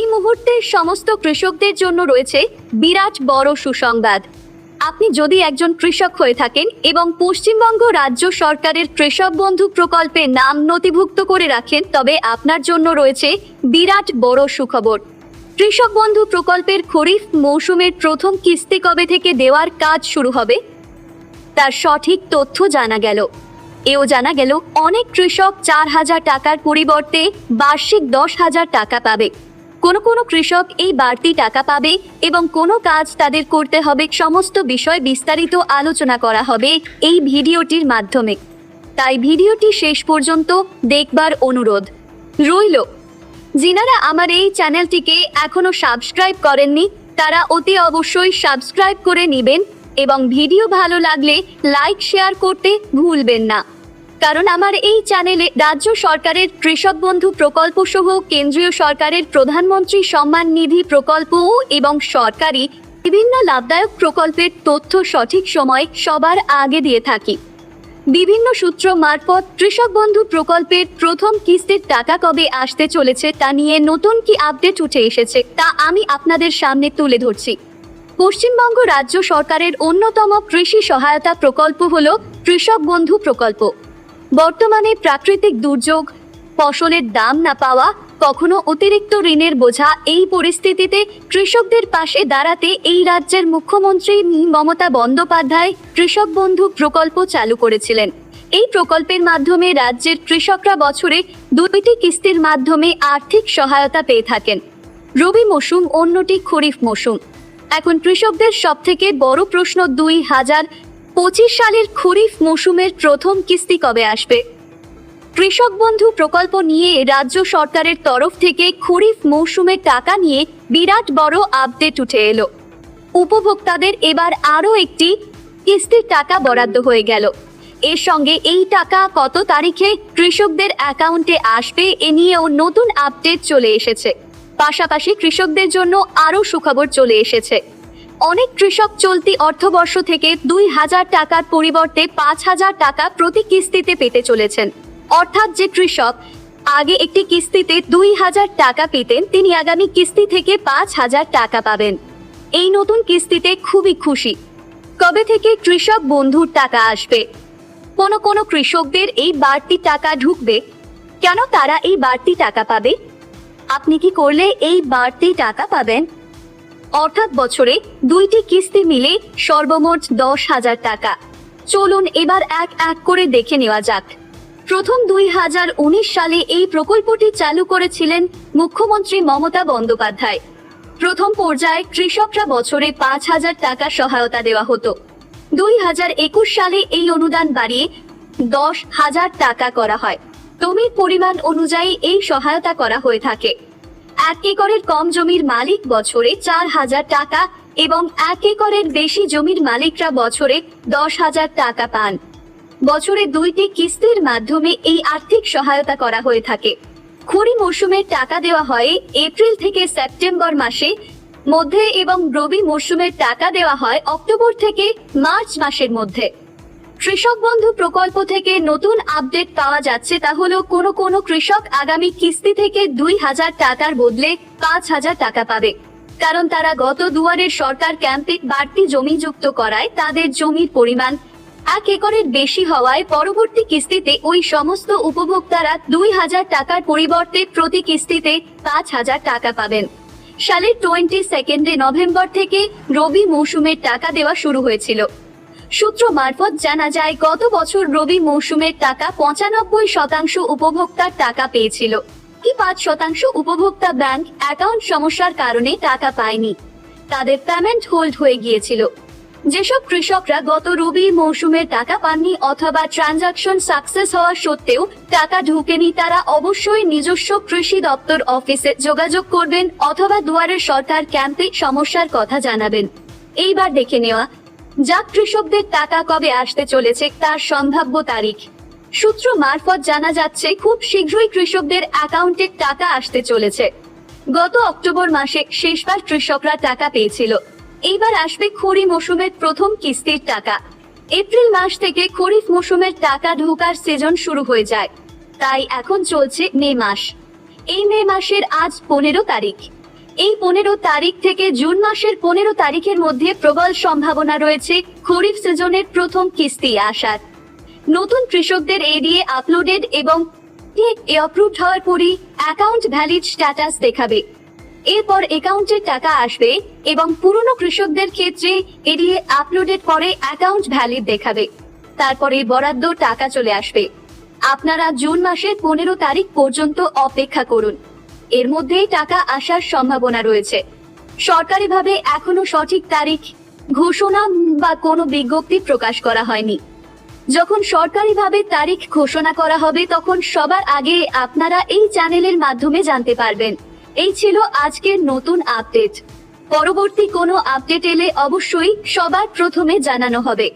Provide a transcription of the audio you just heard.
এই মুহূর্তে সমস্ত কৃষকদের জন্য রয়েছে বিরাট বড় সুসংবাদ। আপনি যদি একজন কৃষক হয়ে থাকেন এবং পশ্চিমবঙ্গ রাজ্য সরকারের কৃষক বন্ধু প্রকল্পে নাম নথিভুক্ত করে রাখেন, তবে আপনার জন্য রয়েছে বিরাট বড় সুখবর। কৃষক বন্ধু প্রকল্পের খরিফ মৌসুমের প্রথম কিস্তি কবে থেকে দেওয়ার কাজ শুরু হবে? তার সঠিক তথ্য জানা গেল। এও জানা গেল, অনেক কৃষক চার হাজার টাকার পরিবর্তে বার্ষিক দশ হাজার টাকা পাবে। কোনো কোনো কৃষক এই বাড়তি টাকা পাবে এবং কোনো কাজ তাদের করতে হবে, সমস্ত বিষয় বিস্তারিত আলোচনা করা হবে এই ভিডিওটির মাধ্যমে। তাই ভিডিওটি শেষ পর্যন্ত দেখবার অনুরোধ। রইল, যিনারা আমার এই চ্যানেলটিকে এখনও সাবস্ক্রাইব করেননি, তারা অতি অবশ্যই সাবস্ক্রাইব করে নেবেন এবং ভিডিও ভালো লাগলে লাইক, শেয়ার করতে ভুলবেন না। কারণ আমার এই চ্যানেলে রাজ্য সরকারের কৃষক বন্ধু প্রকল্প সহ কেন্দ্রীয় সরকারের প্রধানমন্ত্রী সম্মান নিধি প্রকল্প এবং সরকারি বিভিন্ন লাভদায়ক প্রকল্পের তথ্য সঠিক সময় সবার আগে দিয়ে থাকি। বিভিন্ন সূত্র মারফত কৃষক বন্ধু প্রকল্পের প্রথম কিস্তির টাকা কবে আসতে চলেছে তা নিয়ে নতুন কি আপডেট উঠে এসেছে তা আমি আপনাদের সামনে তুলে ধরছি। পশ্চিমবঙ্গ রাজ্য সরকারের অন্যতম কৃষি সহায়তা প্রকল্প হল কৃষক বন্ধু প্রকল্প। বর্তমানে প্রাকৃতিক দুর্যোগ, ফসলের দাম না পাওয়া, কখনো অতিরিক্ত ঋণের বোঝা এই পরিস্থিতিতে কৃষকদের পাশে দাঁড়াতে এই রাজ্যের মুখ্যমন্ত্রী মমতা বন্দ্যোপাধ্যায় কৃষক বন্ধু প্রকল্প চালু করেছিলেন। এই প্রকল্পের মাধ্যমে রাজ্যের কৃষকরা বছরে দুইটি কিস্তির মাধ্যমে আর্থিক সহায়তা পেয়ে থাকেন। রবি মৌসুম, অন্যটি খরিফ মৌসুম। এখন কৃষকদের সবথেকে বড় প্রশ্ন দুই হাজার পঁচিশ সালের খরিফ মৌসুমের প্রথম কিস্তি কবে আসবে? কৃষক বন্ধু প্রকল্প নিয়ে রাজ্য সরকারের তরফ থেকে খরিফ মৌসুমের টাকা নিয়ে বিরাট বড় আপডেট উঠে এলো। উপভোক্তাদের এবার আরও একটি কিস্তির টাকা বরাদ্দ হয়ে গেল। এর সঙ্গে এই টাকা কত তারিখে কৃষকদের অ্যাকাউন্টে আসবে এ নিয়েও নতুন আপডেট চলে এসেছে। পাশাপাশি কৃষকদের জন্য আরও সুখবর চলে এসেছে। অনেক কৃষক চলতি অর্থবর্ষ থেকে দুই হাজার টাকার পরিবর্তে পাঁচ হাজার টাকা প্রতি কিস্তিতে পেতে চলেছেন। অর্থাৎ যে কৃষক আগে একটি কিস্তিতে দুই হাজার টাকা পেতেন, তিনি আগামী কিস্তি থেকে পাঁচ হাজার টাকা পাবেন। এই নতুন কিস্তিতে খুবই খুশি। কবে থেকে কৃষক বন্ধুর টাকা আসবে? কোনো কোনো কৃষকদের এই বাড়তি টাকা ঢুকবে। কেন তারা এই বাড়তি টাকা পাবে? আপনি কি করলে এই বাড়তি টাকা পাবেন? অর্থাৎ বছরে দুইটি কিস্তি মিলে সর্বমোট দশ হাজার টাকা। চলুন এবার এক এক করে দেখে নেওয়া যাক। প্রথম দুই হাজার উনিশ সালে এই প্রকল্পটি চালু করেছিলেন মুখ্যমন্ত্রী মমতা বন্দ্যোপাধ্যায়। প্রথম পর্যায়ে কৃষকরা বছরে পাঁচ হাজার টাকা সহায়তা দেওয়া হতো। দুই হাজার একুশ সালে এই অনুদান বাড়িয়ে দশ হাজার টাকা করা হয়। জমির পরিমাণ অনুযায়ী এই সহায়তা করা হয়ে থাকে। এক একরের কম জমির মালিক বছরে চার হাজার টাকা এবং এক একরের বেশি জমির মালিকরা বছরে দশ হাজার টাকা পান। বছরে দুইটি কিস্তির মাধ্যমে এই আর্থিক সহায়তা করা হয়ে থাকে। খড়ি মরশুমের টাকা দেওয়া হয় এপ্রিল থেকে সেপ্টেম্বর মাসে। মধ্যে এবং রবি মরশুমের টাকা দেওয়া হয় অক্টোবর থেকে মার্চ মাসের মধ্যে। কৃষক বন্ধু প্রকল্প থেকে নতুন আপডেট পাওয়া যাচ্ছে তা হলো কোনো কোনো কৃষক আগামী কিস্তি থেকে দুই হাজার টাকার বদলে পাঁচ হাজার টাকা পাবে। কারণ তারা গত দুয়ারের সরকার ক্যাম্পে বাড়তি জমি যুক্ত করায় তাদের জমির পরিমাণ এক একরের বেশি হওয়ায় পরবর্তী কিস্তিতে ওই সমস্ত উপভোক্তারা দুই হাজার টাকার পরিবর্তে প্রতি কিস্তিতে পাঁচ হাজার টাকা পাবেন। সালের টোয়েন্টি সেকেন্ডে নভেম্বর থেকে রবি মৌসুমের টাকা দেওয়া শুরু হয়েছিল। সূত্র মারফত জানা যায়, গত বছর রবি মৌসুমের টাকা পঁচানব্বই শতাংশ উপভোক্তার টাকা পেয়েছিল। কি পাঁচ শতাংশ উপভোক্তা ব্যাংক অ্যাকাউন্ট সমস্যার কারণে টাকা পায়নি। তাদের পেমেন্ট হোল্ড হয়ে গিয়েছিল। যেসব কৃষকরা গত রবি মৌসুমের টাকা পাননি অথবা ট্রানজাকশন সাকসেস হওয়া সত্ত্বেও টাকা ঢুকেনি, তারা অবশ্যই নিজস্ব কৃষি দপ্তর অফিসে যোগাযোগ করবেন অথবা দুয়ারের সরকার ক্যাম্পে সমস্যার কথা জানাবেন। এইবার দেখে নেওয়া যাক কৃষকদের টাকা কবে আসতে চলেছে তার সম্ভাব্য তারিখ। সূত্র মারফত জানা যাচ্ছে, খুব শীঘ্রই কৃষকদের অ্যাকাউন্টে টাকা আসতে চলেছে। গত অক্টোবর মাসে শেষবার কৃষকরা টাকা পেয়েছিল। এইবার আসবে খড়ি মৌসুমের প্রথম কিস্তির টাকা। এপ্রিল মাস থেকে খরিফ মৌসুমের টাকা ঢোকার সিজন শুরু হয়ে যায়। তাই এখন চলছে মে মাস। এই মে মাসের আজ পনেরো তারিখ। এই পনেরো তারিখ থেকে জুন মাসের পনেরো তারিখের মধ্যে প্রবল সম্ভাবনা রয়েছে খরিফ সিজনের প্রথম কিস্তি আসার। নতুন কৃষকদের এডিএ আপলোডেড এবং অ্যাপ্রুভড হওয়ার পরই অ্যাকাউন্ট ভ্যালিড স্ট্যাটাস দেখাবে। এরপর অ্যাকাউন্টে টাকা আসবে এবং পুরনো কৃষকদের ক্ষেত্রে এডিএ আপলোডেড পরে অ্যাকাউন্ট ভ্যালিড দেখাবে। তারপরে বরাদ্দ টাকা চলে আসবে। আপনারা জুন মাসের পনেরো তারিখ পর্যন্ত অপেক্ষা করুন। এর মধ্যেই টাকা আসার সম্ভাবনা রয়েছে। সরকারিভাবে এখনও সঠিক তারিখ, ঘোষণা বা কোনো বিজ্ঞপ্তি প্রকাশ করা হয়নি। যখন সরকারিভাবে তারিখ ঘোষণা করা হবে, তখন সবার আগে আপনারা এই চ্যানেলের মাধ্যমে জানতে পারবেন। এই ছিল আজকের নতুন আপডেট। পরবর্তী কোনো আপডেট এলে অবশ্যই সবার প্রথমে জানানো হবে।